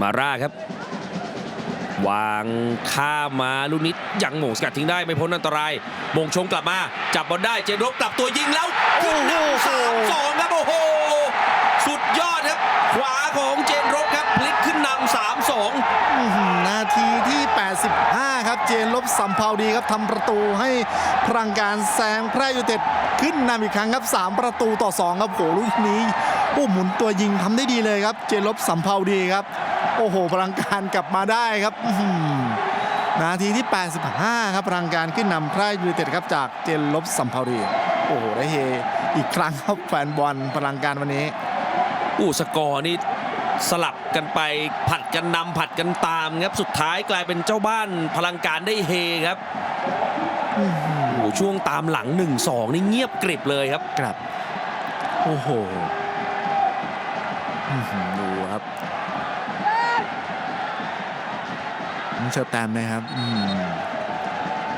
มาร่าครับ วางข้ามมาลูกนี้ยังหม่งสกัดทิ้งได้ไม่พ้นอันตรายมงชงกลับมา จับบอลได้เจนรบกลับตัวยิงแล้วขึ้นนำสามสองครับโอ้โหสุดยอดครับ ขวาของเจนรบครับพลิกขึ้นนำสามสองนาทีที่ 85 ครับเจนลบสัมภาวดีครับทำประตูให้พลังการแซงแพร่ยูเต็ดขึ้นนำอีกครั้งครับ 3 ประตูต่อ 2 ครับโหลูกนี้โอ้หมุนตัวยิงทำได้ดีเลยครับ เจนลบสัมภาวดีครับ โอ้โหพลังการกลับมาได้ครับอื้อหือนาทีที่ 85 ครับพลังการขึ้นนำแพร่ยูไนเต็ดครับจากเจนลบสัมภาวดีโอ้โหได้เฮอีกครั้งครับแฟนบอลพลังการวันนี้อู้สกอร์นี่สลับกันไปผัดกันนำผัดกันตามครับสุดท้ายกลายเป็นเจ้าบ้านพลังการได้เฮครับอื้อหือโอ้โหช่วงตามหลัง 1-2 นี่เงียบกริบเลยครับครับ โอ้โหอื้อหือดู เชอร์แตมนะครับ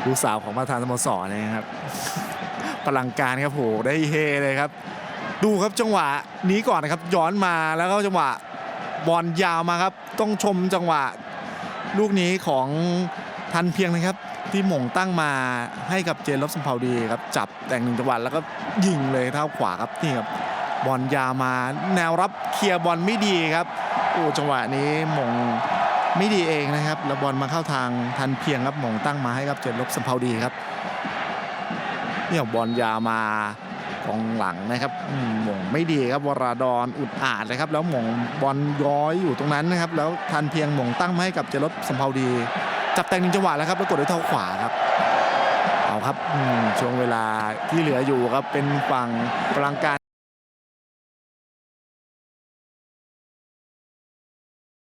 ลูกสาวของประธานสโมสรนะครับพลังการครับโหได้เฮเลยครับ ดูครับจังหวะนี้ก่อนนะครับ ย้อนมาแล้วก็จังหวะบอลยาวมาครับ ต้องชมจังหวะ ลูกนี้ของทันเพียงนะครับ ที่หม่งตั้งมาให้กับเจนลบสัมภาวดีครับ จับแต่งหนึ่งจังหวะแล้วก็ยิงเลยเท้าขวาครับนี่ครับบอลยาวมา แนวรับเคลียร์บอลไม่ดีครับโอ้จังหวะนี้หม่ง ไม่ดีเองนะครับแล้วบอลมาเข้าทางทันเพียงครับม่งตั้งมาให้กับเจนลบสัมภาวดีครับเนี่ยบอลยาวมากองหลังนะครับมหม่งไม่ดีครับวราดอนอุดอาดเลยครับ แล้วม่งบอลย้อยอยู่ตรงนั้นนะครับ แล้วทันเพียงม่งตั้งมาให้กับเจลบสัมภาวดี จับแต่งหนึ่งจังหวะแล้วครับแล้วกดด้วยเท้าขวาครับเอาครับช่วงเวลาที่เหลืออยู่ครับเป็นฝั่งพลังการ